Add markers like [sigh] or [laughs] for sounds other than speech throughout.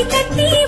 தாலி கட்டி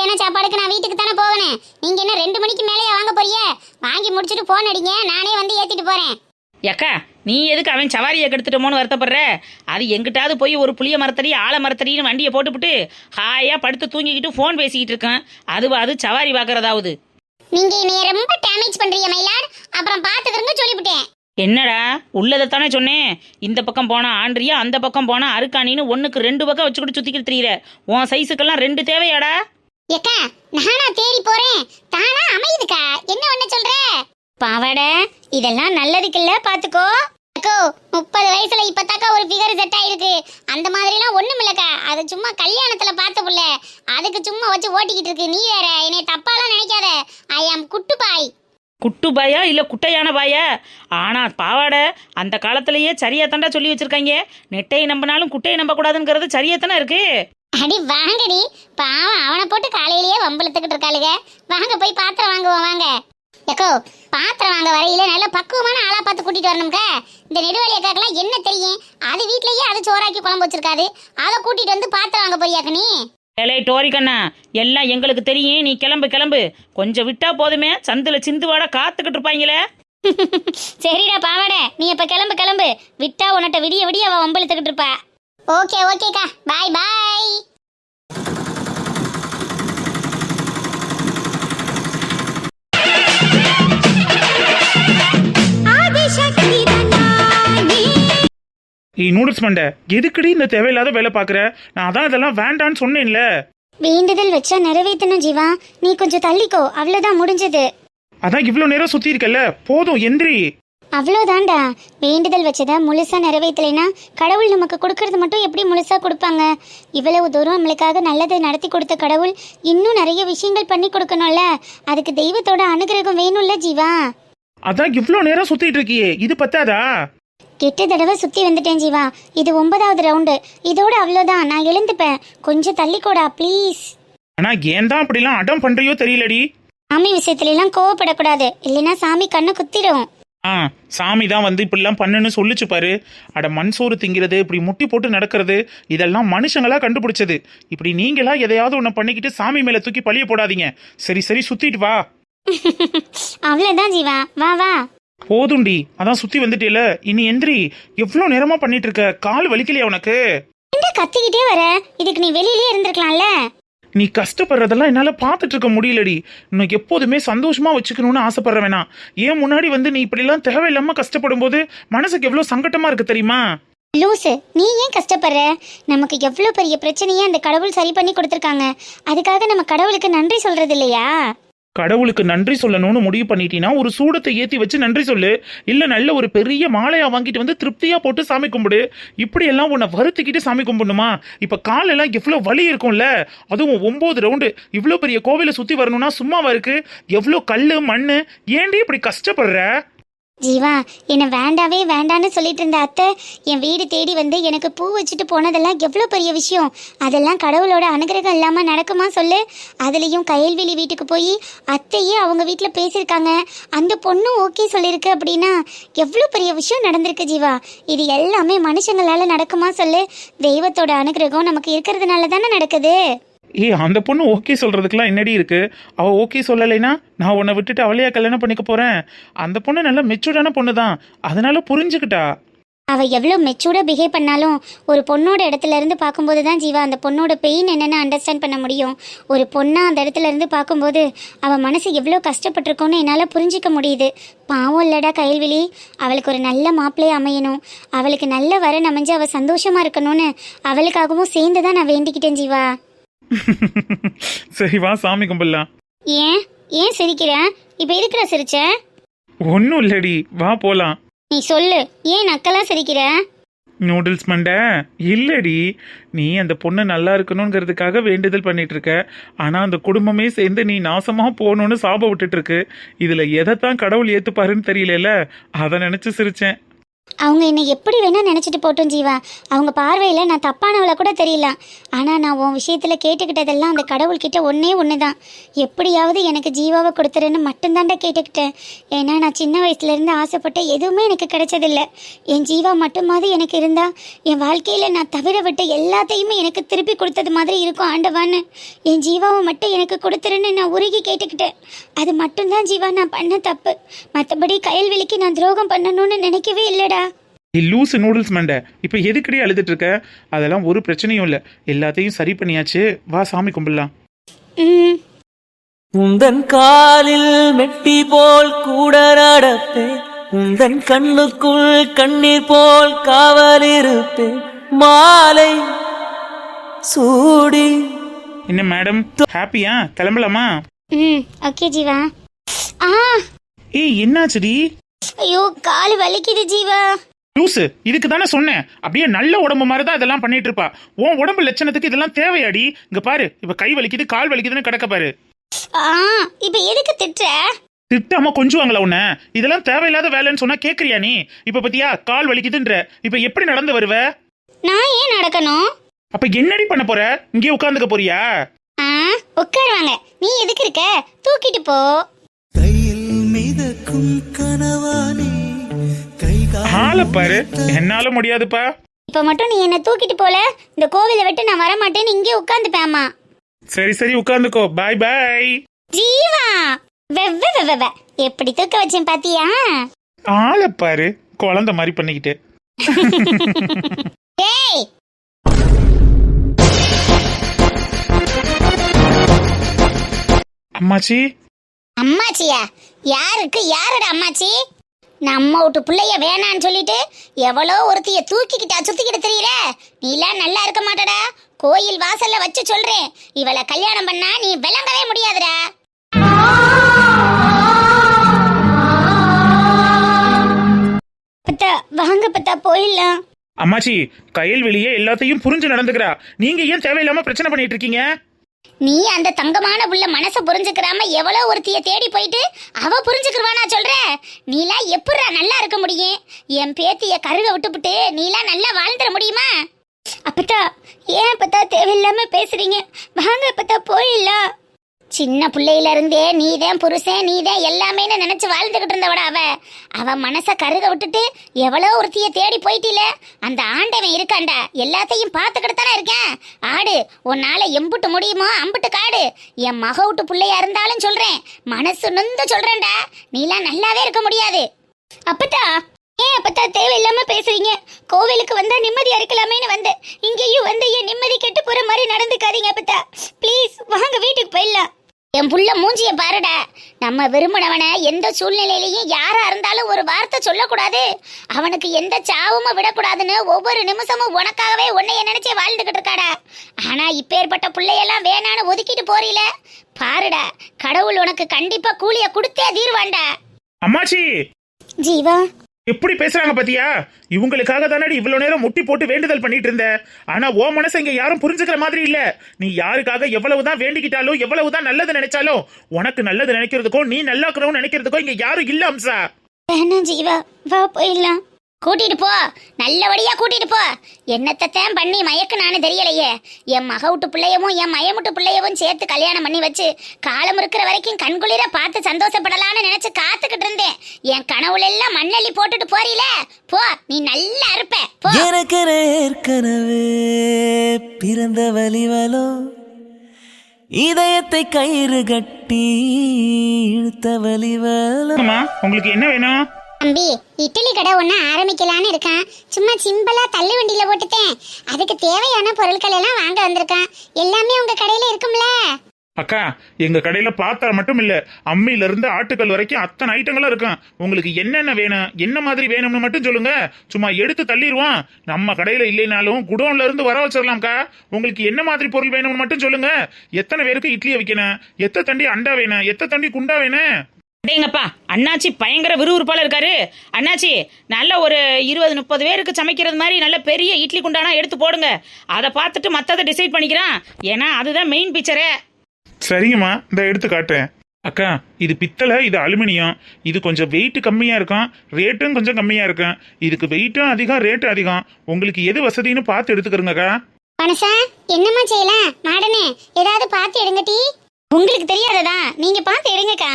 மத்தியான சாப்பாடுக்கு நான் வீட்டுக்கு தானே போகணும் நீங்க என்ன ரெண்டு மணிக்கு மேலேயே வாங்க போறிய வாங்கி முடிச்சிட்டு போன் அடிங்க நானே வந்து ஏத்திட்டு போறேன். ஏக்கா நீ எதுக்கு அவன் சவாரியை கெடுத்துட்டோமோன்னு வருத்தப்படுற? அது எங்கிட்டாவது போய் ஒரு புளிய மரத்தடி ஆல மரத்தடின்னு வண்டியை போட்டுவிட்டு ஹாயா படுத்து தூங்கிக்கிட்டு ஃபோன் பேசிக்கிட்டு இருக்கேன். அது அது சவாரி பார்க்கறதாவது நீங்க என்னைய ரொம்ப டேமேஜ் பண்றீங்க மயிலார் அப்புறம் பாத்துக்கிறங்க சொல்லிவிட்டேன் என்னடா உள்ளதைத்தானே சொன்னேன். இந்த பக்கம் போனா ஆண்ட்ரியா அந்த பக்கம் போனா அருக்காணின்னு ஒண்ணுக்கு ரெண்டு பக்கம் வச்சுக்கிட்டு சுத்திக்கிட்டு திரியிற. உன் சைஸுக்கெல்லாம் ரெண்டு தேவையாடா? ஏக்கா நானா தேடி போறேன். தானா அமையுதுக்கா. என்ன ஒண்ணு சொல்ற? பாவாடை இதெல்லாம் நல்லதுக்குல்ல பாத்துக்கோ. அக்கோ முப்பது வயசுல இப்பதாக்கா ஒரு ஃபிகர் செட் ஆயிருக்கு. அந்த மாதிரிலாம் ஒண்ணும் இல்லக்கா அது சும்மா கல்யாணத்துல பார்த்த புள்ள அதுக்கு சும்மா வச்சு ஓட்டிக்கிட்டு இருக்கு. நீ வேற என்னை தப்பாலாம் நினைக்காத. ஐ ஆம் குட்டு பாய் குட்டு பாயா இல்ல குட்டையான பாயா? ஆனா பாவாடை அந்த காலத்திலேயே சரியா தாண்டா சொல்லி வச்சிருக்காங்க. நெட்டையை நம்பினாலும் குட்டையை நம்பக்கூடாதுங்கிறது சரியா தானே இருக்கு? அடி வாங்கடி. பாவம் அவனை போட்டு காலையிலேயே வம்பளத்துக்கிட்டு இருக்காளுங்க வாங்க போய் பாத்திரம் வாங்குவோம் வாங்க. எக்கோ பாத்திரம் வாங்க வரையில நல்ல பக்குவமான ஆளா பார்த்து கூட்டிட்டு வரணும்க்கா இந்த நெடுவாளி அக்காக்கெல்லாம் என்ன தெரியும்? அது வீட்லயே அது சோறாக்கி குழம்பு வச்சிருக்காது. அதை கூட்டிட்டு வந்து பாத்திரம் வாங்க போறியாக்க நீ ஏலே டோரிக்கண்ணா எல்லாம் எங்களுக்கு தெரியும். நீ கிளம்பு கிளம்பு. கொஞ்சம் விட்டா போதுமே. சந்துல சிந்துவாட காத்துக்கிட்டு இருப்பாங்களே. [laughs] சரிடா பாவாட. நீ இப்ப கிளம்பு கிளம்பு. விட்டா உன்கிட்ட விடிய விடிய அவ வம்பளத்துக்கிட்டு இருப்பா. ஓகே ஓகேக்கா. பாய் பாய் ஏய் நூடுல்ஸ் மண்டை எதுக்குடி இந்த தேவையில்லாத வேலை பார்க்குற? நான் அதான் இதெல்லாம் வேண்டான்னு சொன்னேன்ல. வேண்டுதல் வச்சா நிறைவேற்றணும் ஜீவா. நீ கொஞ்சம் தள்ளிக்கோ அவ்வளவுதான் முடிஞ்சது. அதான் இவ்வளோ நேரம் சுற்றி இருக்கல்ல போதும் எந்திரி. அவ்வளோதான்டா. வேண்டுதல் வச்சதை முழுசா நிறைவேற்றலைன்னா கடவுள் நமக்கு கொடுக்கறது மட்டும் எப்படி முழுசா கொடுப்பாங்க? இவ்வளவு தூரம் நம்மளுக்காக நல்லதை நடத்தி கொடுத்த கடவுள் இன்னும் நிறைய விஷயங்கள் பண்ணி கொடுக்கணும்ல. அதுக்கு தெய்வத்தோட அனுகிரகம் வேணும்ல ஜீவா. அதான் இவ்வளோ நேரம் சுத்திட்டு இருக்கியே. இது பத்தாதா? எட்டு தடவை சுத்தி வந்துட்டேன் ஜீவா. இது ஒன்பதாவது ரவுண்டு. இதோட அவ்வளோதான். நான் எழுந்துப்பேன். கொஞ்சம் தள்ளிக்கோடா ப்ளீஸ். ஆனா ஏன் தான் அப்படிலாம் அடம் பண்றியோ தெரியலடி. சாமி விஷயத்துல எல்லாம் கோவப்படக்கூடாது. இல்லைன்னா சாமி கண்ணை குத்திடும் ஆ சாமி தான் வந்து இப்படிலாம் பண்ணுன்னு சொல்லிச்சு பாரு. அட மண் சோறு திங்கிறது இப்படி முட்டி போட்டு நடக்கிறது இதெல்லாம் மனுஷங்களா கண்டுபிடிச்சது. இப்படி நீங்களா எதையாவது ஒன்று பண்ணிக்கிட்டு சாமி மேல தூக்கி பழிய போடாதீங்க. சரி சரி சுத்திட்டு வா. [laughs] அவ்வளோதான் ஜீவா. வா வா. போதும்டி அதான் சுத்தி வந்துட்டேல. இனி எந்திரி. எவ்வளோ நேரமா பண்ணிட்டு இருக்க? கால் வலிக்கலையா உனக்கு? என்ன கத்திக்கிட்டே வர? இதுக்கு நீ வெளியிலேயே இருந்திருக்கலாம்ல. நீ கஷ்டப்படுறதெல்லாம் என்னால் பார்த்துட்டு இருக்க முடியலடி. இன்னும் எப்போதுமே சந்தோஷமாக வச்சுக்கணும்னு ஆசைப்பட்ற வேணாம். ஏன் முன்னாடி வந்து நீ இப்படிலாம் தேவையில்லாமல் கஷ்டப்படும் போது மனசுக்கு எவ்வளோ சங்கட்டமாக இருக்கு தெரியுமா? லூசு நீ ஏன் கஷ்டப்படுற? நமக்கு எவ்வளோ பெரிய பிரச்சனையை அந்த கடவுள் சரி பண்ணி கொடுத்துருக்காங்க. அதுக்காக நம்ம கடவுளுக்கு நன்றி சொல்கிறது இல்லையா? கடவுளுக்கு நன்றி சொல்லணும்னு முடிவு பண்ணிட்டீங்கன்னா ஒரு சூடத்தை ஏத்தி வச்சு நன்றி சொல்லு. இல்ல நல்ல ஒரு பெரிய மாலையா வாங்கிட்டு வந்து திருப்தியா போட்டு சாமி கும்பிடு. இப்படி எல்லாம் உன்னை வருத்திக்கிட்டு சாமி கும்பிடணுமா? இப்ப காலெல்லாம் எவ்வளவு வலி இருக்கும்ல? அதுவும் ஒன்பது ரவுண்டு இவ்வளவு பெரிய கோவிலை சுத்தி வரணும்னா சும்மாவா இருக்கு? எவ்வளவு கல் மண்ணு? ஏன்டி இப்படி கஷ்டப்படுற? ஜீவா என்னை வேண்டாவே வேண்டான்னு சொல்லிட்டு இருந்த அத்தை என் வீடு தேடி வந்து எனக்கு பூ வச்சுட்டு போனதெல்லாம் எவ்வளோ பெரிய விஷயம். அதெல்லாம் கடவுளோட அனுகிரகம் இல்லாமல் நடக்குமா சொல்லு. அதுலேயும் கயல்வெளி வீட்டுக்கு போய் அத்தையே அவங்க வீட்டில் பேசியிருக்காங்க. அந்த பொண்ணும் ஓகே சொல்லியிருக்கு அப்படின்னா எவ்வளோ பெரிய விஷயம் நடந்திருக்கு ஜீவா. இது எல்லாமே மனுஷங்களால் நடக்குமா சொல்லு. தெய்வத்தோட அனுகிரகம் நமக்கு இருக்கிறதுனால தானே நடக்குது. ஏய் அந்த பொண்ணு ஓகே சொல்கிறதுக்குலாம் என்னடி இருக்குது அவள் ஓகே சொல்லலைன்னா நான் உன்னை விட்டுட்டு அவளையா கல்யாணம் பண்ணிக்க போகிறேன் அந்த பொண்ணு நல்ல மெச்சூர்டான பொண்ணு தான் அதனால புரிஞ்சுக்கிட்டா. அவ எவ்வளோ மெச்சூர்டாக பிஹேவ் பண்ணாலும் ஒரு பொண்ணோட இடத்துல இருந்து பார்க்கும்போது தான் ஜீவா அந்த பொண்ணோட பெயின் என்னென்னு அண்டர்ஸ்டாண்ட் பண்ண முடியும். ஒரு பொண்ணாக அந்த இடத்துல இருந்து பார்க்கும்போது அவள் மனசு எவ்வளோ கஷ்டப்பட்டிருக்கோன்னு என்னால் புரிஞ்சிக்க முடியுது. பாவம் இல்லடா கைல்விழி அவளுக்கு ஒரு நல்ல மாப்பிள்ளையை அமையணும். அவளுக்கு நல்ல வரன் அமைஞ்சு அவள் சந்தோஷமாக இருக்கணும்னு அவளுக்காகவும் சேர்ந்து தான் நான் வேண்டிக்கிட்டேன் ஜீவா. [laughs] சரி வா சாமி கும்பிடலாம். ஏன்? ஏன் சிரிக்கிற? இப்போ இருக்கிற சிரிச்ச? ஒன்றும் இல்லடி வா போலாம். நீ சொல்லு ஏன் நக்கலா சிரிக்கிற? நூடுல்ஸ் மண்டை? இல்லடி நீ அந்த பொண்ணு நல்லா இருக்கணுங்கிறதுக்காக வேண்டுதல் பண்ணிட்டு இருக்க ஆனா அந்த குடும்பமே சேர்ந்து நீ நாசமா போகணும்னு சாப விட்டுட்டு இருக்கு இதுல எதைத்தான் கடவுள் ஏத்துப்பாருன்னு தெரியல அதை நினைச்சு சிரிச்சேன். அவங்க என்னை எப்படி வேணால் நினச்சிட்டு போட்டோம் ஜீவா. அவங்க பார்வையில் நான் தப்பானவளை கூட தெரியல. ஆனால் நான் உன் விஷயத்தில் கேட்டுக்கிட்டதெல்லாம் அந்த கடவுள்கிட்ட ஒன்றே ஒன்று தான் எப்படியாவது எனக்கு ஜீவாவை கொடுத்துருன்னு மட்டும்தான்டா கேட்டுக்கிட்டேன். ஏன்னா நான் சின்ன வயசுலேருந்து ஆசைப்பட்ட எதுவுமே எனக்கு கிடைச்சதில்ல. என் ஜீவா மட்டுமாவது எனக்கு இருந்தால் என் வாழ்க்கையில் நான் தவிர விட்ட எல்லாத்தையுமே எனக்கு திருப்பி கொடுத்தது மாதிரி இருக்கும் ஆண்டவான்னு. என் ஜீவாவை மட்டும் எனக்கு கொடுத்துருன்னு நான் உருகி கேட்டுக்கிட்டேன். அது மட்டும்தான் ஜீவா நான் பண்ண தப்பு. மற்றபடி கயல்வெளிக்கு நான் துரோகம் பண்ணணும்னு நினைக்கவே இல்லைடா. ஏய், லூசு நூடுல்ஸ் மண்டை. இப்போ எதுக்கடி அழுதுட்டு இருக்க? அதெல்லாம் ஒரு பிரச்சனையும் இல்லை. எல்லாத்தையும் சரி பண்ணியாச்சு. வா சாமி கும்பிடலாம். உந்தன் காலில் மெட்டி போல் கூட நடப்பேன் உந்தன் கண்ணுக்குள் கண்ணீர் போல் காவல் இருப்பேன் மாலை சூடி. என்ன மேடம்? ஹாப்பியா? கிளம்பலாமா? ம் ஓகே ஜீவா. ஆ. ஏய் என்னாச்சுடி? ஐயோ கால் வலிக்குது ஜீவா. லூசு இதுக்கு தானே சொன்னேன். அப்படியே நல்ல உடம்பு மாதிரி தான் இதெல்லாம் பண்ணிட்டு இருப்பா. உன் உடம்பு லட்சணத்துக்கு இதெல்லாம் தேவையாடி. இங்க பாரு இப்ப கை வலிக்குது கால் வலிக்குதுன்னு கிடக்க பாரு. ஆ இப்போ எதுக்கு திட்டுற? திட்டாம கொஞ்சுவாங்களா உன்ன? இதெல்லாம் தேவையில்லாத வேலைன்னு சொன்னா கேக்குறியா நீ? இப்ப பத்தியா கால் வலிக்குதுன்ற. இப்ப எப்படி நடந்து வருவ? நான் ஏன் நடக்கணும்? அப்ப என்னடி பண்ண போற? இங்கே உட்காந்துக்க போறியா? ஆ உட்காருவாங்க. நீ எதுக்கு இருக்க? தூக்கிட்டு போ. கையில் மிதக்கும் கனவானே ஆளை பாரு. என்னால முடியாதுப்பா. இப்போ மட்டும் நீ என்னை தூக்கிட்டு போல? இந்த கோவிலை விட்டு நான் வர மாட்டேன்னு இங்கே உட்காந்துப்பேம்மா. சரி சரி உட்காந்துக்கோ. பாய் பாய் ஜீவா! வெவ்வ வெவ்வ எப்படி தூக்க வச்சேன் பாத்தியா? ஆளை பாரு. குழந்தை மாதிரி பண்ணிக்கிட்டு. [laughs] டேய் அம்மாச்சி? அம்மாச்சியா? யாருக்கு? யாரோட அம்மாச்சி? நம்ம வீட்டு பிள்ளைய வேணான்னு சொல்லிட்டு எவ்வளோ ஒருத்திய தூக்கிக்கிட்டா சுத்திக்கிட்டு தெரியல நீலாம் நல்லா இருக்க மாட்டடா. கோயில் வாசல்ல வச்சு சொல்றேன். இவளை கல்யாணம் பண்ணா நீ விளங்கவே முடியாதுடா. பத்தா வாங்க பத்தா போயிடலாம். அம்மாச்சி கையில் வெளியே எல்லாத்தையும் புரிஞ்சு நடந்துக்கிறா. நீங்க ஏன் தேவையில்லாம பிரச்சனை பண்ணிட்டு இருக்கீங்க? நீ அந்த தங்கமான புள்ள மனசை புரிஞ்சுக்கிறாம எவ்வளோ ஒருத்திய தேடி போயிட்டு அவ புரிஞ்சுக்கிருவானா சொல்ற? நீலாம் எப்படிடா நல்லா இருக்க முடியும்? என் பேத்திய கருக விட்டுப்புட்டு நீலாம் நல்லா வாழ்ந்துட முடியுமா? அப்பத்தா ஏன் அப்பத்தா தேவையில்லாம பேசுறீங்க? வாங்க அப்பத்தா போயிடலாம். சின்ன பிள்ளையில இருந்தே நீதான் புருஷன் நீதான் எல்லாமேன்னு நினைச்சு வாழ்ந்துகிட்டு இருந்தவட அவ. அவ மனசை கருக விட்டுட்டு எவ்வளோ ஒருத்திய தேடி போயிட்டில? அந்த ஆண்டவன் இருக்காண்டா எல்லாத்தையும் பார்த்துக்கிட்டு தானே இருக்கேன். ஆடு உன்னால எம்புட்டு முடியுமோ அம்புட்டு காடு. என் மக விட்டு பிள்ளையா இருந்தாலும் சொல்றேன். மனசு நொந்து சொல்றேன்டா. நீலாம் நல்லாவே இருக்க முடியாது. அப்பத்தா ஏன் அப்பத்தா தேவையில்லாம பேசுறீங்க? கோவிலுக்கு வந்தா நிம்மதியா இருக்கலாமேன்னு வந்தேன். இங்கேயும் வந்து என் நிம்மதி கெட்டு போற மாதிரி நடந்துக்காதீங்க அப்பத்தா. ப்ளீஸ் வாங்க வீட்டுக்கு போயிடலாம். என் புள்ள மூஞ்சிய பாருடா. நம்ம விரும்பினவனை எந்த சூழ்நிலையிலையும் யாரா இருந்தாலும் ஒரு வார்த்தை சொல்லக்கூடாது. அவனுக்கு எந்த சாவுமே விடக்கூடாதுன்னு ஒவ்வொரு நிமிஷமும் உனக்காகவே உன்னைய நினைச்சே வாழ்ந்துகிட்டு இருக்காடா. ஆனா இப்பேற்பட்ட பிள்ளையெல்லாம் வேணான்னு ஒதுக்கிட்டு போறீல. பாருடா கடவுள் உனக்கு கண்டிப்பா கூலிய கொடுத்தே தீர்வான்டா. அம்மாச்சி! ஜீவா எப்படி பேசுறாங்க பாத்தியா? இவங்களுக்காக தானடி இவ்வளவு நேரம் முட்டி போட்டு வேண்டுதல் பண்ணிட்டு இருந்த ஆனா ஓ மனசு இங்க யாரும் புரிஞ்சுக்கிற மாதிரி இல்ல. நீ யாருக்காக எவ்வளவுதான் வேண்டிக்கிட்டாலும் எவ்வளவுதான் நல்லது நினைச்சாலும் உனக்கு நல்லது நினைக்கிறதுக்கோ நீ நல்லா இருக்கணும்னு நினைக்கிறதுக்கோ இங்க யாரும் இல்ல அம்சா. வேணாம் ஜீவா வா போயிடலாம். கூட்டிட்டு போ. நல்லபடியா கூட்டிட்டு போ. என்னத்தான் பண்ணி மயக்குனான்னு தெரியலையே. என் மக விட்டு பிள்ளையவும் என் மயமுட்டு பிள்ளையவும் சேர்த்து கல்யாணம் பண்ணி வச்சு காலம் இருக்கிற வரைக்கும் கண்குளிர பார்த்து சந்தோஷப்படலான்னு நினைச்சு காத்துக்கிட்டு இருந்தேன். என் கனவுல எல்லாம் மண்ணள்ளி போட்டுட்டு போறீல? போ நீ நல்லா இருப்ப. போ. எனக்கு ஏற்கனவே பிறந்த வலிவலோ இதயத்தை கயிறு கட்டி இழுத்த வலிவலோ. அம்மா உங்களுக்கு என்ன வேணும்? தம்பி இட்லி கடை ஒன்று ஆரம்பிக்கலான்னு இருக்கான். சும்மா சிம்பிளா தள்ளு வண்டியில போட்டுட்டேன். அதுக்கு தேவையான பொருட்கள் எல்லாம் வாங்க வந்திருக்கான். எல்லாமே உங்க கடையில இருக்கும்ல? அக்கா எங்க கடையில பாத்திரம் மட்டும் இல்ல அம்மில இருந்து ஆட்டுக்கல் வரைக்கும் அத்தனை ஐட்டங்களும் இருக்கும். உங்களுக்கு என்னென்ன வேணும் என்ன மாதிரி வேணும்னு மட்டும் சொல்லுங்க. சும்மா எடுத்து தள்ளிடுவோம். நம்ம கடையில இல்லைனாலும் குடோன்ல இருந்து வர வச்சிடலாம்க்கா. உங்களுக்கு என்ன மாதிரி பொருள் வேணும்னு மட்டும் சொல்லுங்க. எத்தனை பேருக்கு இட்லியை வைக்கணும்? எத்தனை தண்டி அண்டா வேணும்? எத்தனை தண்டி குண்டா வேணும்? டேங்கப்பா அண்ணாச்சி பயங்கர விறுவிறுப்பால இருக்காரு. அண்ணாச்சி நல்ல ஒரு இருபது முப்பது பேருக்கு சமைக்கிறது மாதிரி நல்ல பெரிய இட்லி குண்டானா எடுத்து போடுங்க. அதை பார்த்துட்டு மற்றதை டிசைட் பண்ணிக்கிறான். ஏன்னா அதுதான் மெயின் பிக்சரே சரிங்கம்மா இந்த எடுத்து காட்டுறேன். அக்கா இது பித்தளை இது அலுமினியம். இது கொஞ்சம் வெயிட் கம்மியா இருக்கும் ரேட்டும் கொஞ்சம் கம்மியா இருக்கும் இதுக்கு வெயிட்டும் அதிகம் ரேட்டு அதிகம். உங்களுக்கு எது வசதின்னு பார்த்து எடுத்துக்கிறோங்கக்கா மனசா என்னம்மா செய்யலாம்? மாடனே ஏதாவது பார்த்து எடுங்க டீ. உங்களுக்கு தெரியாததா? நீங்க பார்த்து எடுங்கக்கா.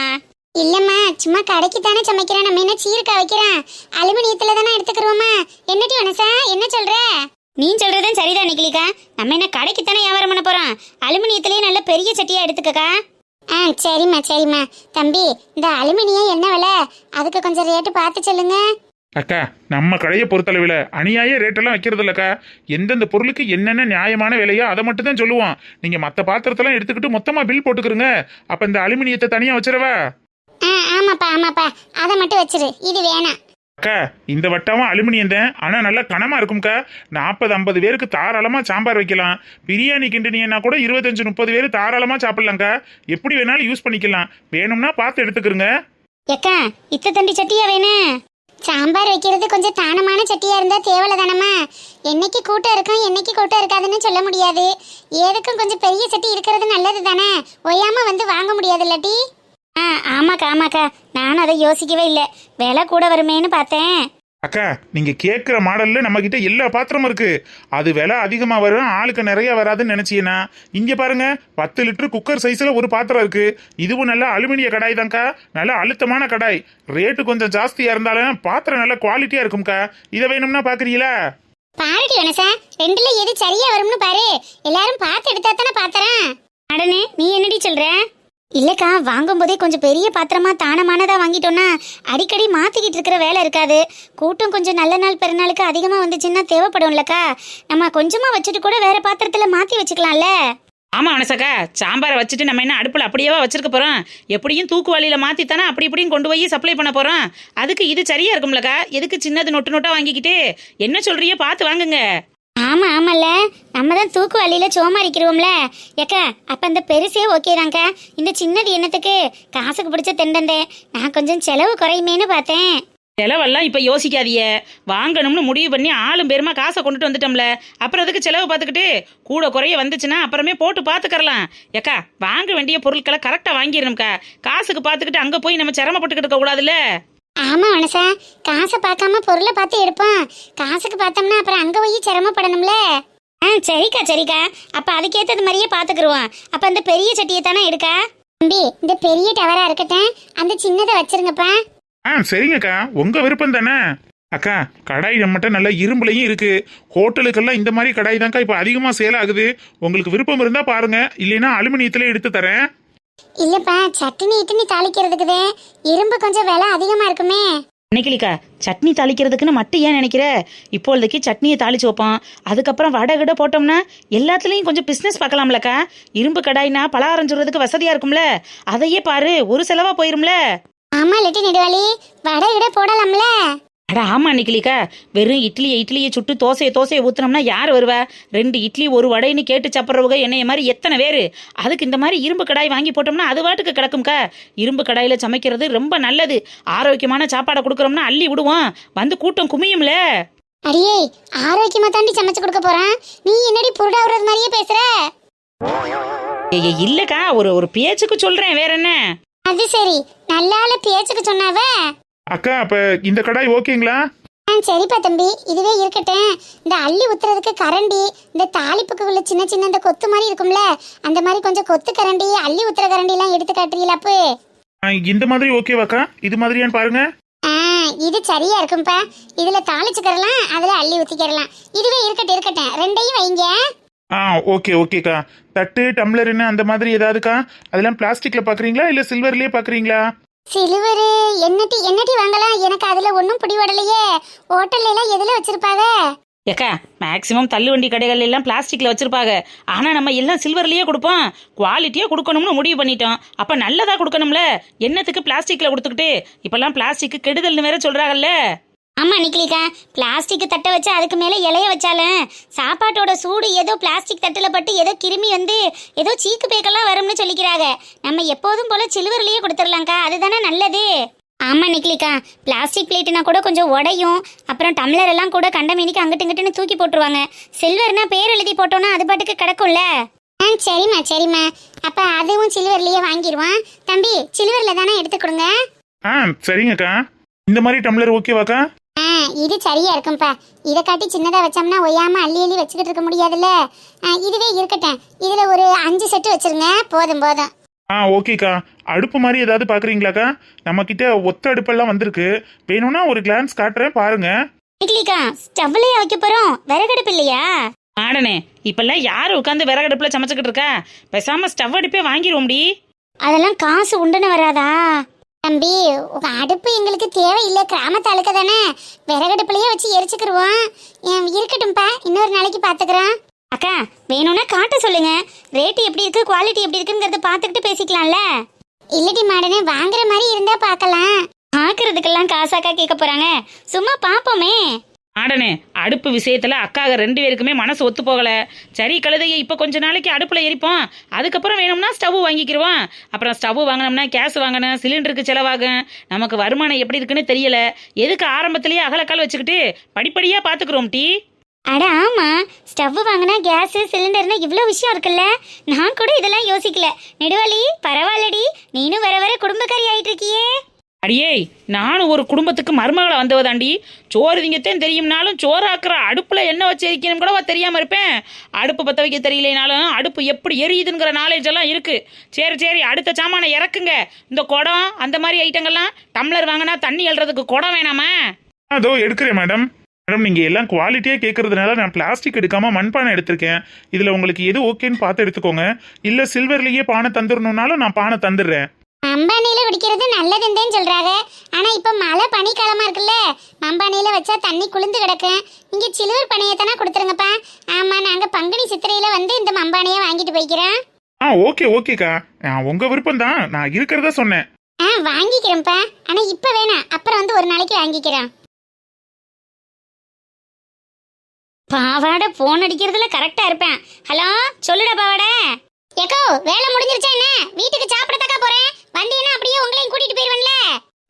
இல்லம்மா சும்மா கடைக்கு தானே சமைக்கிறேன் நம்ம என்ன சீருக்கா வைக்கிறேன் அலுமினியத்துல தானே எடுத்துக்கிறோமா? என்னடி மனசா என்ன சொல்ற? நீ சொல்றதும் சரிதான் நிக்கலிக்கா நம்ம என்ன கடைக்கு தானே வியாபாரம் பண்ண போறோம்? அலுமினியத்திலேயே நல்ல பெரிய சட்டியா எடுத்துக்கக்கா? ஆ சரிம்மா சரிம்மா. தம்பி இந்த அலுமினியம் என்ன விலை? அதுக்கு கொஞ்சம் ரேட்டு பார்த்து சொல்லுங்க. அக்கா நம்ம கடையை பொறுத்தளவில் அநியாய ரேட்டெல்லாம் வைக்கிறது இல்லைக்கா எந்தெந்த பொருளுக்கு என்னென்ன நியாயமான விலையோ அதை மட்டும் தான் சொல்லுவோம். நீங்கள் மற்ற பாத்திரத்தெல்லாம் எடுத்துக்கிட்டு மொத்தமாக பில் போட்டுக்கிறோங்க. அப்போ இந்த அலுமினியத்தை தனியாக வச்சிடவா? ஆமாப்பா ஆமாப்பா. அதை மட்டும் வச்சிரு. இது வேணாம். அக்கா இந்த வட்டமும் அலுமினியம் தான். ஆனா நல்லா கனமா இருக்கும்க்கா. நாற்பது ஐம்பது பேருக்கு தாராளமா சாம்பார் வைக்கலாம். பிரியாணி கிண்டினியன்னா கூட இருபத்தஞ்சு முப்பது பேர் தாராளமா சாப்பிடலாம்க்கா. எப்படி வேணாலும் யூஸ் பண்ணிக்கலாம். வேணும்னா பார்த்து எடுத்துக்கிறங்க எக்கா இத்த தண்டி சட்டியா வேணும் சாம்பார் வைக்கிறது கொஞ்சம் தானமான சட்டியா இருந்தா தேவலை தானம்மா என்னைக்கு கூட்டம் இருக்கும் என்னைக்கு கூட்டம் இருக்காதுன்னு சொல்ல முடியாது. எதுக்கும் கொஞ்சம் பெரிய சட்டி இருக்கிறது நல்லது தானே ஒய்யாம வந்து வாங்க முடியாது இல்லாட்டி ஆ ஆமாக்கா ஆமாக்கா. நானும் அதை யோசிக்கவே இல்லை. விலை கூட வருமேன்னு பார்த்தேன். அக்கா நீங்க கேட்குற மாடல்ல நம்ம கிட்ட எல்லா பாத்திரமும் இருக்கு. அது விலை அதிகமா வரும் ஆளுக்கு நிறைய வராதுன்னு நினைச்சீங்கன்னா இங்க பாருங்க பத்து லிட்டர் குக்கர் சைஸ்ல ஒரு பாத்திரம் இருக்கு. இதுவும் நல்ல அலுமினிய கடாய் தான்க்கா. நல்ல அழுத்தமான கடாய். ரேட்டு கொஞ்சம் ஜாஸ்தியா இருந்தாலும் பாத்திரம் நல்ல குவாலிட்டியா இருக்கும்க்கா. இதை வேணும்னா பாக்குறீங்களா? பாருடி வனசா ரெண்டுல எது சரியா வரும்னு பாரு. எல்லாரும் பார்த்து எடுத்தா தானே பாத்திரம். அடனே நீ என்னடி சொல்ற? இல்லக்கா வாங்கும் போதே கொஞ்சம் பெரிய பாத்திரமா தானமானதா வாங்கிட்டோம்னா அடிக்கடி மாத்திக்கிட்டு இருக்கிற வேலை இருக்காது. கூட்டம் கொஞ்சம் நல்ல நாள் பிறநாளுக்கு அதிகமா வந்துச்சுன்னா தேவைப்படும்லக்கா. நம்ம கொஞ்சமா வச்சுட்டு கூட வேற பாத்திரத்துல மாத்தி வச்சுக்கலாம்ல. ஆமா அனசக்கா. சாம்பாரை வச்சுட்டு நம்ம என்ன அடுப்பில் அப்படியேவா வச்சிருக்க போறோம்? எப்படியும் தூக்கு வழியில மாத்தித்தானே அப்படி இப்படியும் கொண்டு போய் சப்ளை பண்ண போறோம்? அதுக்கு இது சரியா இருக்கும்லக்கா. எதுக்கு சின்னது நொட்டு நொட்டா வாங்கிக்கிட்டு? என்ன சொல்றியோ பார்த்து வாங்குங்க. ஆமா ஆமால நம்ம தான் தூக்கு வழியில சோமாரிக்கிறோம்ல ஏக்கா அப்ப அந்த பெருசே ஓகே இந்த சின்னது என்னத்துக்கு? காசுக்கு பிடிச்ச தெண்டந்தே. நான் கொஞ்சம் செலவு குறையுமேன்னு பார்த்தேன். செலவெல்லாம் இப்போ யோசிக்காதிய வாங்கணும்னு முடிவு பண்ணி ஆளும் பேருமா காசை கொண்டுட்டு வந்துட்டோம்ல. அப்புறம் அதுக்கு செலவு பார்த்துக்கிட்டு? கூட குறைய வந்துச்சுன்னா அப்புறமே போட்டு பார்த்துக்கறலாம். ஏக்கா வாங்க வேண்டிய பொருட்களை கரெக்டாக வாங்கிடணும்க்கா. காசுக்கு பார்த்துக்கிட்டு அங்கே போய் நம்ம சிரமப்பட்டுக்கிட்டு இருக்க கூடாதுல்ல ஆமா மனசா காசை பார்க்காம பொருளை பார்த்து எடுப்போம். காசுக்கு பார்த்தோம்னா அப்புறம் அங்க போய் சிரமப்படணும்ல? ஆ சரிக்கா சரிக்கா. அப்ப அதுக்கேத்தது மாதிரியே பாத்துக்கிருவோம் அப்ப அந்த பெரிய சட்டியை தானே எடுக்கா? தம்பி இந்த பெரிய டவரா இருக்கட்டும். அந்த சின்னதை வச்சிருங்கப்பா. ஆ சரிங்கக்கா. உங்க விருப்பம் தானே? அக்கா கடாய் நம்மகிட்ட நல்ல இரும்புலையும் இருக்கு. ஹோட்டலுக்கெல்லாம் இந்த மாதிரி கடாய் தான்க்கா இப்போ அதிகமாக சேல் ஆகுது. உங்களுக்கு விருப்பம் இருந்தால் பாருங்க. இல்லைன்னா அலுமினியத்திலே எடுத்து தரேன். இல்லப்பா சட்னி இட்னி தாளிக்கிறதுக்குதே. இரும்பு கொஞ்சம் விலை அதிகமா இருக்குமே. நினைக்கலிக்கா சட்னி தாளிக்கிறதுக்குன்னு மட்டும் ஏன் நினைக்கிற? இப்பொழுதைக்கு சட்னியை தாளிச்சு வைப்போம் அதுக்கப்புறம் வடை கிட போட்டோம்னா எல்லாத்துலேயும் கொஞ்சம் பிஸ்னஸ் பார்க்கலாம்லக்கா. இரும்பு கடாய்னா பலகாரம் சொல்றதுக்கு வசதியா இருக்கும்ல. அதையே பாரு ஒரு செலவா போயிரும்ல. ஆமா லெட்டி நெடுவாளி. வடை இட போடலாம்ல. அட ஆமா நிக்கலிக்கா வெறும் இட்லியை இட்லியை சுட்டு தோசையை தோசையை ஊத்துனோம்னா யார் வருவா? ரெண்டு இட்லி ஒரு வடைன்னு கேட்டு சாப்பிட்றவங்க என்னைய மாதிரி எத்தனை பேர்? அதுக்கு இந்த மாதிரி இரும்பு கடாய் வாங்கி போட்டோம்னா அது வாட்டுக்கு கிடக்கும்க்கா. இரும்பு கடாயில் சமைக்கிறது ரொம்ப நல்லது. ஆரோக்கியமான சாப்பாடை கொடுக்குறோம்னா அள்ளி விடுவோம். வந்து கூட்டம் குமியும்ல. அடியே ஆரோக்கியமா தாண்டி சமைச்சு கொடுக்க போறான்? நீ என்னடி புருடா விடுறது மாதிரியே பேசுற? இல்லக்கா. ஒரு ஒரு பேச்சுக்கு சொல்றேன். வேற என்ன? அது சரி. நல்லால பேச்சுக்கு சொன்னாவ? அக்கா அப்ப இந்த கடாய் ஓகேங்களா? ஆ சரிப்பா தம்பி. இதுவே இருக்கட்டும். இந்த அள்ளி ஊத்துறதுக்கு கரண்டி இந்த தாளிப்புக்கு உள்ள சின்ன சின்ன இந்த கொத்து மாதிரி இருக்கும்ல அந்த மாதிரி கொஞ்சம் கொத்து கரண்டி அள்ளி ஊத்துற கரண்டி எல்லாம் எடுத்து காட்டுறீங்களா அப்பு? ஆ, இந்த மாதிரி ஓகேவாக்கா இது மாதிரியான்னு பாருங்க. ஆ இது சரியா இருக்கும்பா. இதுல தாளிச்சுக்கறலாம் அதுல அள்ளி ஊத்திக்கிறலாம். இதுவே இருக்கட்டும் இருக்கட்டும். ரெண்டையும் வைங்க. ஆ ஓகே ஓகேக்கா தட்டு டம்ளர்னு அந்த மாதிரி ஏதாவதுக்கா? அதெல்லாம் பிளாஸ்டிக்ல பாக்குறீங்களா இல்ல சில்வர்லயே பாக்குறீங்களா? சிலுவரு என்னட்டி என்னட்டி வாங்கலாம்? எனக்கு அதுல ஒன்றும் பிடிவடலையே ஹோட்டல்ல எல்லாம் எதுல வச்சிருப்பாங்க? ஏக்கா மேக்ஸிமம் தள்ளுவண்டி கடைகள் எல்லாம் பிளாஸ்டிக்ல வச்சிருப்பாங்க. ஆனா நம்ம எல்லாம் சில்வர்லயே கொடுப்போம். குவாலிட்டியா கொடுக்கணும்னு முடிவு பண்ணிட்டோம். அப்ப நல்லதா கொடுக்கணும்ல? என்னத்துக்கு பிளாஸ்டிக்ல கொடுத்துக்கிட்டு? இப்பெல்லாம் பிளாஸ்டிக் கெடுதல்னு வேற சொல்றாங்கல்ல? ஆமாம் நிக்கலிக்கா பிளாஸ்டிக் தட்டை வச்சு அதுக்கு மேலே இலைய வச்சாலும் சாப்பாட்டோட சூடு ஏதோ பிளாஸ்டிக் தட்டில் பட்டு ஏதோ கிருமி வந்து ஏதோ சீக்கு பேக்கெல்லாம் வரும்னு சொல்லிக்கிறாங்க. நம்ம எப்போதும் போல சிலுவர்லேயே கொடுத்துடலாம்க்கா. அதுதானே நல்லது. ஆமாம் நிக்கலிக்கா பிளாஸ்டிக் பிளேட்டுனா கூட கொஞ்சம் உடையும். அப்புறம் டம்ளர் எல்லாம் கூட கண்டமேனிக்கு அங்கிட்டு இங்கிட்டுன்னு தூக்கி போட்டுருவாங்க. சில்வர்னா பேர் எழுதி போட்டோன்னா அது பாட்டுக்கு கிடக்கும்ல. ஆ சரிம்மா சரிம்மா. அப்போ அதுவும் சில்வர்லேயே வாங்கிடுவான் தம்பி சில்வரில் தானே எடுத்து கொடுங்க? ஆ சரிங்கக்கா. இந்த மாதிரி டம்ளர் ஓகேவாக்கா ஆ இது சரியா இருக்கும்ப்பா இதை காட்டி சின்னதா வச்சோம்னா ஒய்யாம அள்ளி அள்ளி வச்சுக்கிட்டு இருக்க முடியாதுல்ல? ஆ, இதுவே இருக்கட்டும். இதுல ஒரு அஞ்சு செட்டு வச்சிருங்க. போதும் போதும். ஆ ஓகேக்கா. அடுப்பு மாதிரி ஏதாவது பாக்குறீங்களாக்கா? நம்ம கிட்ட ஒத்த அடுப்பெல்லாம் வந்திருக்கு. வேணும்னா ஒரு கிளான்ஸ் காட்டுறேன் பாருங்க. இட்லிக்கா ஸ்டவ்லயே வைக்க போறோம். விறகடுப்பு இல்லையா? ஆடனே இப்பெல்லாம் யாரு உட்காந்து விறகடுப்புல சமைச்சுக்கிட்டு இருக்கா? பேசாம ஸ்டவ் அடுப்பே வாங்கிடுவோம்டி அதெல்லாம் காசு உண்டுன்னு வராதா? தம்பி உங்க அடுப்பு எங்களுக்கு தேவையில்லை. கிராமத்து அழுக்க தானே? விறகடுப்புலயே வச்சு எரிச்சுக்கிருவோம். இருக்கட்டும்ப்பா. இன்னொரு நாளைக்கு பாத்துக்கிறோம் அக்கா வேணும்னா காட்ட சொல்லுங்க. ரேட் எப்படி இருக்கு குவாலிட்டி எப்படி இருக்குங்கிறத பார்த்துக்கிட்டு பேசிக்கலாம்ல? இல்லடி மாடனே வாங்குற மாதிரி இருந்தா பார்க்கலாம். பாக்குறதுக்கெல்லாம் காசாக்கா கேட்க போறாங்க. சும்மா பாப்போமே ஆடனே அடுப்பு விஷயத்துல அக்காக ரெண்டு பேருக்குமே மனசு ஒத்து போகல. சரி கழுதையை இப்போ கொஞ்ச நாளைக்கு அடுப்புல எரிப்போம். அதுக்கப்புறம் வேணும்னா ஸ்டவ் வாங்கிக்கிருவோம். அப்புறம் ஸ்டவ் வாங்கினோம்னா கேஸ் வாங்கணும் சிலிண்டருக்கு செலவாகும். நமக்கு வருமானம் எப்படி இருக்குன்னு தெரியல. எதுக்கு ஆரம்பத்திலேயே அகலக்கால் வச்சுக்கிட்டு படிப்படியா பாத்துக்கிறோம் டீ? அட ஆமா. ஸ்டவ் வாங்கினா கேஸ் சிலிண்டர்னா இவ்வளோ விஷயம் இருக்குல்ல. நான் கூட இதெல்லாம் யோசிக்கல. நெடுவாளி பரவாயில்லடி. நீனும் வர வர குடும்பக்காரி ஆயிட்டு இருக்கியே அடியே நானும் ஒரு குடும்பத்துக்கு மருமகளை வந்தவதாண்டி. சோறு திங்கத்தான் தெரியும்னாலும் சோறு அடுப்பில் என்ன வச்சு எரிக்கணும் கூட தெரியாமல் இருப்பேன். அடுப்பு பற்ற வைக்க தெரியலனாலும் அடுப்பு எப்படி எரியுதுங்கிற நாலேஜ் எல்லாம் இருக்குது சரி சரி அடுத்த சாமானை இறக்குங்க. இந்த குடம் அந்த மாதிரி ஐட்டங்கள்லாம் டம்ளர் வாங்கினா தண்ணி எழுறதுக்கு குடம் வேணாமா? அதோ எடுக்கிறேன் மேடம் மேடம் நீங்கள் எல்லாம் குவாலிட்டியாக கேட்குறதுனால நான் பிளாஸ்டிக் எடுக்காமல் மண்பானை எடுத்திருக்கேன். இதில் உங்களுக்கு எது ஓகேன்னு பார்த்து எடுத்துக்கோங்க. இல்லை சில்வர்லேயே பானை தந்துடணுன்னாலும் நான் பானை தந்துடுறேன். மம்பானையில குடிக்கிறது நல்லதுன்னு சொல்றாங்க. ஆனா இப்ப மழை பனிக்காலமா இருக்குல்ல மம்பானையில வச்சா தண்ணி குளிந்து கிடக்கும். இங்க சிலுவர் பனையத்தானே கொடுத்துருங்கப்பா. ஆமா நாங்க பங்குனி சித்திரையில வந்து இந்த மம்பானையை வாங்கிட்டு போய்க்கிறோம். ஆ ஓகே ஓகேக்கா. நான் உங்க விருப்பம் தான். நான் இருக்கிறதா சொன்னேன். ஆ வாங்கிக்கிறேன்ப்பா ஆனா இப்ப வேணாம். அப்புறம் வந்து ஒரு நாளைக்கு வாங்கிக்கிறேன் பாவாடை போன் அடிக்கிறதுல கரெக்டா இருப்பேன். ஹலோ சொல்லுடா பாவாடை. ஏக்கோ வேலை முடிஞ்சிருச்சா என்ன? வீட்டுக்கு சாப்பிடத்தக்கா போறேன்? வந்தீங்கன்னா அப்படியே உங்களையும் கூட்டிட்டு போயிருவன்ல.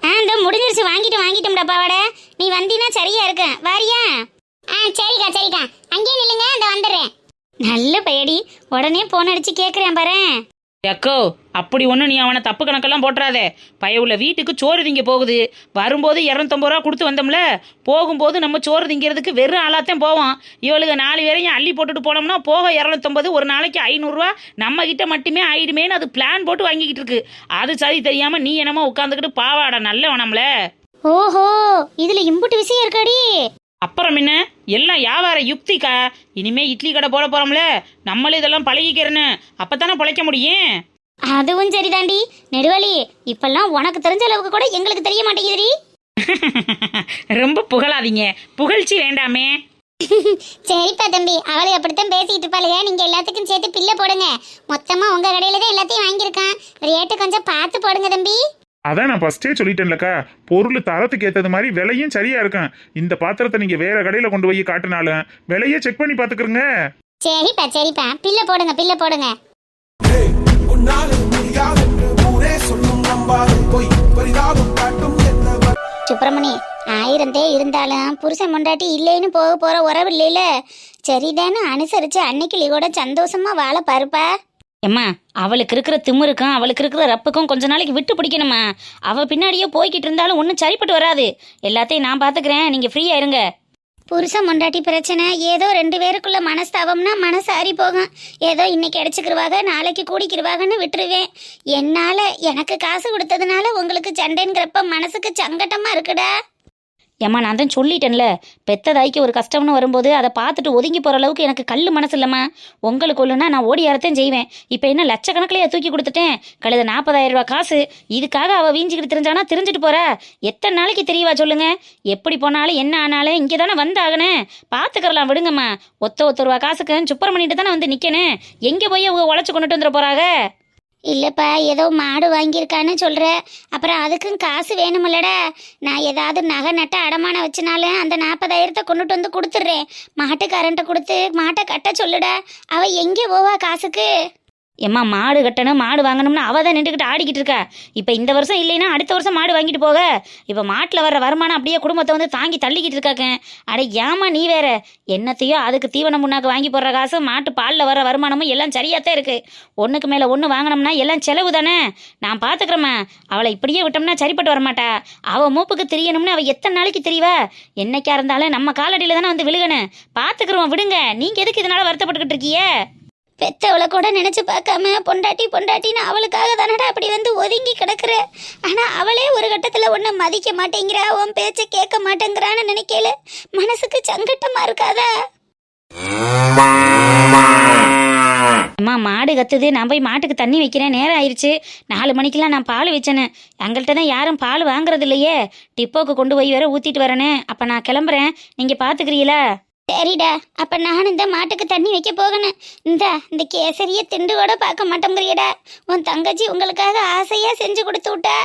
ஆ இந்த முடிஞ்சிருச்சு. வாங்கிட்டு வாங்கிட்டோம்டா பாவாட. நீ வந்தீன்னா சரியா இருக்கு வாரியா? ஆ சரிக்கா சரிக்கா. அங்கேயே நில்லுங்க. இந்த வந்துடுறேன். நல்ல பையடி. உடனே போன் அடிச்சு கேட்குறேன் பாரு எக்கோ அப்படி ஒன்றும் நீ அவனை தப்பு கணக்கெல்லாம் போட்டுறாதே. பயவுள்ள வீட்டுக்கு சோறு திங்க போகுது. வரும்போது இரநூத்தம்பது ரூபா கொடுத்து வந்தோம்ல. போகும்போது நம்ம சோறு திங்கிறதுக்கு வெறும் ஆளாத்தான் போவோம் இவளுக்கு நாலு பேரையும் அள்ளி போட்டுட்டு போனோம்னா போக இரநூத்தம்பது ஒரு நாளைக்கு ஐநூறுரூவா நம்ம கிட்ட மட்டுமே ஆயிடுமேன்னு அது பிளான் போட்டு வாங்கிக்கிட்டு இருக்கு. அது சரி தெரியாம நீ என்னமோ உட்காந்துக்கிட்டு பாவாடா நல்ல ஓஹோ இதுல இம்புட்டு விஷயம் இருக்காடி. அப்புறம் என்ன? எல்லாம் வியாபார யுக்திக்கா? இனிமே இட்லி கடை போட போறோம்ல. நம்மளும் இதெல்லாம் பழகிக்கிறேன்னு. அப்பதானே பிழைக்க முடியும்? அதுவும் சரிதாண்டி. நெடுவலி இப்பெல்லாம் உனக்கு தெரிஞ்ச அளவுக்கு கூட எங்களுக்கு தெரிய மாட்டேங்குதுடி. [laughs] ரொம்ப புகழாதீங்க. புகழ்ச்சி வேண்டாமே. [laughs] சரிப்பா தம்பி. அவளை அப்படித்தான் பேசிட்டு இருப்பாளுங்க நீங்க எல்லாத்துக்கும் சேர்த்து பில்ல போடுங்க. மொத்தமா உங்க கடையில தான் எல்லாத்தையும் வாங்கியிருக்கான். ரேட்டு கொஞ்சம் பார்த்து போடுங்க தம்பி. அதான் நான் ஃபர்ஸ்டே சொல்லிட்டேன்லக்கா. பொருள் தரத்துக்கு ஏத்தது மாதிரி விலையும் சரியா இருக்கும். இந்த பாத்திரத்தை நீங்க வேற கடையில கொண்டு போய் காட்டினாலும் விலையை செக் பண்ணி பாத்துக்கிறங்க சரிப்பா சரிப்பா. பில்ல போடுங்க பில்ல போடுங்க. சுப்பிரமணி ஆயிரம் தே இருந்தாலும் புருஷன் முண்டாட்டி இல்லைன்னு போக போற உறவு இல்லைல சரிதானே அனுசரிச்சு அன்னைக்கு கூட சந்தோஷமா வாழ பாருப்பா. எம்மா அவளுக்கு இருக்கிற திமுருக்கும் அவளுக்கு இருக்கிற ரப்புக்கும் கொஞ்ச நாளைக்கு விட்டு பிடிக்கணுமா அவள் பின்னாடியே போய்கிட்டு இருந்தாலும் ஒன்றும் சரிப்பட்டு வராது. எல்லாத்தையும் நான் பார்த்துக்கிறேன் நீங்கள் ஃப்ரீயாக இருங்க. புருஷன் மொண்டாட்டி பிரச்சனை. ஏதோ ரெண்டு பேருக்குள்ள மனஸ்தாபம்னா மனசு ஆறி போகும். ஏதோ இன்னைக்கு அடிச்சுக்கிருவாக நாளைக்கு கூடிக்கிருவாகன்னு விட்டுருவேன். என்னால் எனக்கு காசு கொடுத்ததுனால உங்களுக்கு சண்டைங்கிறப்ப மனசுக்கு சங்கட்டமாக இருக்குடா. ஏம்மா நான் தான் சொல்லிட்டேன்ல. பெத்த தாய்க்கு ஒரு கஷ்டம்னு வரும்போது அதை பார்த்துட்டு ஒதுங்கி போகிற அளவுக்கு எனக்கு கல் மனசு இல்லைம்மா. உங்களுக்கு ஒல்லுனா நான் ஓடி வரத்தையும் செய்வேன். இப்போ என்ன லட்சக்கணக்கிலேயே தூக்கி கொடுத்துட்டேன். கழுத நாற்பதாயிரம் ரூபாய் காசு. இதுக்காக அவள் வீஞ்சிக்கிட்டு தெரிஞ்சானா தெரிஞ்சுட்டு போகிறா எத்தனை நாளைக்கு தெரியவா சொல்லுங்க? எப்படி போனாலும் என்ன ஆனாலும் இங்கே தானே வந்தாகனே. பார்த்துக்கறலாம் விடுங்கம்மா. ஒத்த ஒத்த ரூபா காசுக்கு சுப்பரம் பண்ணிட்டு தானே வந்து நிற்கணும் எங்கே போய் அவங்க உழைச்சி கொண்டுட்டு வந்துட போகிறாங்க இல்லைப்பா ஏதோ மாடு வாங்கியிருக்கான்னு சொல்கிற அப்புறம் அதுக்கும் காசு வேணுமில்லடா. நான் ஏதாவது நகை நட்ட அடமானம் வச்சுனாலும் அந்த நாற்பதாயிரத்தை கொண்டுட்டு வந்து கொடுத்துட்றேன். மாட்டுக்காரன்ட்ட கொடுத்து மாட்டை கட்ட சொல்லுடா. அவள் எங்கே போவா காசுக்கு? எம்மா மாடு கட்டணும் மாடு வாங்கணும்னு அவள் தான் நின்றுக்கிட்டு ஆடிக்கிட்டு இருக்கா. இப்போ இந்த வருஷம் இல்லைன்னா அடுத்த வருஷம் மாடு வாங்கிட்டு போக. இப்போ மாட்டில் வர்ற வருமானம் அப்படியே குடும்பத்தை வந்து தாங்கி தள்ளிக்கிட்டு இருக்காங்க அட ஏமா நீ வேற? என்னத்தையோ அதுக்கு தீவனம் முன்னாக்கு வாங்கி போடுற காசு மாட்டு பாலில் வர வருமானமும் எல்லாம் சரியாத்தான் இருக்கு. ஒன்றுக்கு மேலே ஒன்று வாங்கினோம்னா எல்லாம் செலவு தானே? நான் பார்த்துக்கிறேம்மா அவளை இப்படியே விட்டோம்னா சரிப்பட்டு வரமாட்டா. அவள் மூப்புக்கு தெரியணும்னு அவள் எத்தனை நாளைக்கு தெரியவா என்னைக்கா இருந்தாலும் நம்ம காலடியில் தானே வந்து விழுகணும். பார்த்துக்கிறோம் விடுங்க. நீங்கள் எதுக்கு இதனால் வருத்தப்பட்டுக்கிட்டு இருக்கீங்க பெத்தவளை கூட நினைச்சு பார்க்காம பொண்டாட்டி பொண்டாட்டின்னு அவளுக்காக தானடா அப்படி வந்து ஒதுங்கி கிடக்குற? ஆனா அவளே ஒரு கட்டத்துல உன்னை மதிக்க மாட்டேங்கிறா உன் பேச்ச கேட்க மாட்டேங்கிறான்னு நினைக்கல? மனசுக்கு சங்கட்டமா இருக்காதா? அம்மா மாடு கத்துது. நான் போய் மாட்டுக்கு தண்ணி வைக்கிறேன். நேரம் ஆயிடுச்சு நாலு மணிக்கெல்லாம் நான் பால் வச்சேனே. எங்கள்கிட்ட தான் யாரும் பால் வாங்குறது இல்லையே டிப்போக்கு கொண்டு போய் வேற ஊத்திட்டு வரேனே. அப்ப நான் கிளம்புறேன். நீங்க பாத்துக்கிறீங்களா? சரிடா. அப்ப நான் இந்த மாட்டுக்கு தண்ணி வைக்க போகணும். இந்த இந்த கேசரிய திண்டு கூட பார்க்க மாட்டேங்கிறியடா. உன் தங்கச்சி உங்களுக்காக ஆசையா செஞ்சு கொடுத்து விட்டா.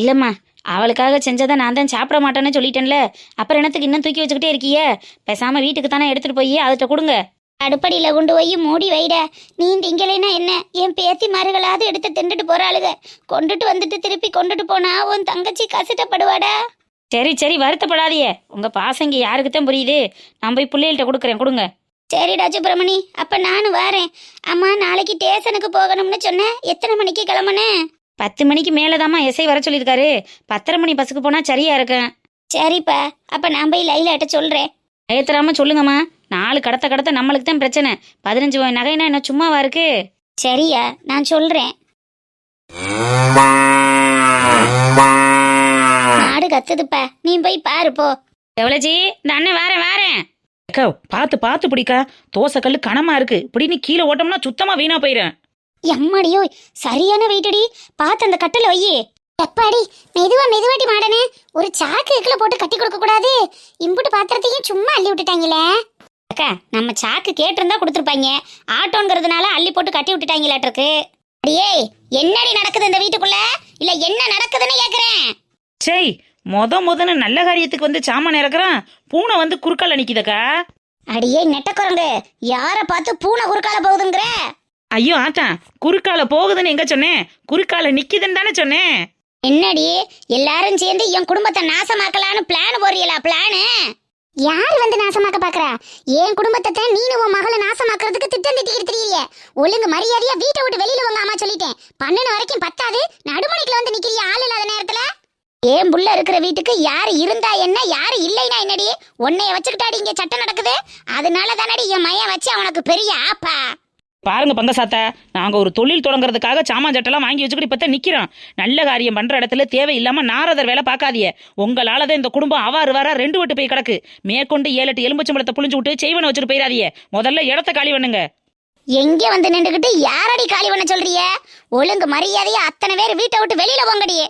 இல்லம்மா அவளுக்காக செஞ்சதை நான் தான் சாப்பிட மாட்டேன்னு சொல்லிட்டேன்ல. அப்புறம் என்னத்துக்கு இன்னும் தூக்கி வச்சுக்கிட்டே இருக்கியே? பேசாம வீட்டுக்கு தானே எடுத்துட்டு போய் அதுகிட்ட கொடுங்க. அடுப்படியில கொண்டு போய் மூடி வைட. நீ திங்கலைன்னா என்ன? என் பேத்தி மாறுகளாவது எடுத்து திண்டுட்டு போறாளுக. கொண்டுட்டு வந்துட்டு திருப்பி கொண்டுட்டு போனா உன் தங்கச்சி கசிட்டப்படுவாடா. சரி சரி வருத்தப்படாதீங்க. உங்க பாசம் இங்க யாருக்கு தான் புரியுது? நான் போய் பிள்ளைகள்கிட்ட கொடுக்குறேன் கொடுங்க. சரிடா சுப்பிரமணி அப்ப நானும் வரேன். அம்மா நாளைக்கு ஸ்டேஷனுக்கு போகணும்னு சொன்னேன் எத்தனை மணிக்கு கிளம்புனேன் பத்து மணிக்கு மேலதாம்மா எஸ்ஐ வர சொல்லியிருக்காரு. பத்தரை மணி பஸ்ஸுக்கு போனா சரியா இருக்கும் சரிப்பா அப்ப நான் போய் லைலாட்ட சொல்றேன். பயத்துறாம சொல்லுங்கம்மா. நாலு கடத்த கடத்த நம்மளுக்கு தான் பிரச்சனை. பதினஞ்சு நகைனா என்ன சும்மாவா இருக்கு? சரியா நான் சொல்றேன். மாடு கத்துதுப்பா. நீ போய் பாரு போ. எவ்வளோச்சி இந்த அண்ணன் வாரேன் வாரேன். அக்கா பார்த்து பார்த்து பிடிக்கா. தோசை கல்லு கனமா இருக்கு. இப்படின்னு கீழே ஓட்டோம்னா சுத்தமா வீணா போயிடும் எம்மாடியோ சரியான வெயிட்டடி. பார்த்து அந்த கட்டில வையே. எப்பாடி மெதுவா மெதுவாட்டி மாடனே. ஒரு சாக்கு இக்கில போட்டு கட்டி கொடுக்க கூடாது. இம்புட்டு பாத்திரத்தையும் சும்மா அள்ளி விட்டுட்டாங்களே. அக்கா நம்ம சாக்கு கேட்டிருந்தா கொடுத்துருப்பாங்க. ஆட்டோங்கிறதுனால அள்ளி போட்டு கட்டி விட்டுட்டாங்களாட்டிருக்கு. அடியே என்னடி நடக்குது இந்த வீட்டுக்குள்ள? இல்ல என்ன நடக்குதுன்னு கேக்குறேன். சரி மொத முதன்னு நல்ல காரியத்துக்கு வந்து சாமான் இறக்குறான். பூனை வந்து குறுக்கால நிக்குதக்கா? அடியே நெட்டக்குரங்கு யார பார்த்து பூனை குறுக்கால போகுதுங்கிற? ஐயோ ஆத்தான் குறுக்கால போகுதுன்னு எங்க சொன்னேன்? குறுக்கால நிக்குதுன்னு தானே சொன்னேன். என்னடி எல்லாரும் சேர்ந்து என் குடும்பத்தை நாசமாக்கலான்னு பிளான் போறீங்களா பிளானு யார் வந்து நாசமாக்க பாக்குறா என் குடும்பத்தை தான் நீனு உன் மகளை நாசமாக்குறதுக்கு திட்டம் திட்டிக்கிட்டு ஒழுங்கு மரியாதையா வீட்டை விட்டு வெளியில உங்க அம்மா சொல்லிட்டேன். பன்னெண்டு வரைக்கும் பத்தாது நடுமணிக்குல வந்து நிக்கிறிய ஆள் இல்லாத நேரத்துல? ஏன் புள்ள இருக்கிற வீட்டுக்கு யாரு இருந்தா என்ன யாரு இல்லைனா என்னடி? உன்னைய வச்சுக்கிட்டாடி இங்க சட்டம் நடக்குது. அதனால தானடி என் மையன் வச்சு அவனுக்கு பெரிய ஆப்பா. பாருங்க பங்கசாத்தா நாங்க ஒரு தொழில் தொடங்குறதுக்காக சாமான் சட்டெல்லாம் வாங்கி வச்சுக்கிட்டு இப்ப நிக்கிறோம். நல்ல காரியம் பண்ற இடத்துல தேவையில்லாம நாரதர் வேலை பார்க்காதீங்க. உங்களால தான் இந்த குடும்பம் அவாறு வர ரெண்டு விட்டு போய் கிடக்கு. மேற்கொண்டு ஏழு எட்டு எலும்புச்சம்பளத்தை புளிஞ்சு விட்டு செய்வனை வச்சுட்டு போயிடாதீங்க முதல்ல இடத்த காலி பண்ணுங்க. எங்க வந்து நின்றுகிட்டு யாரடி காலி பண்ண சொல்றிய? ஒழுங்கு மரியாதையா அத்தனை பேர் வீட்டை விட்டு வெளியில போங்கடி.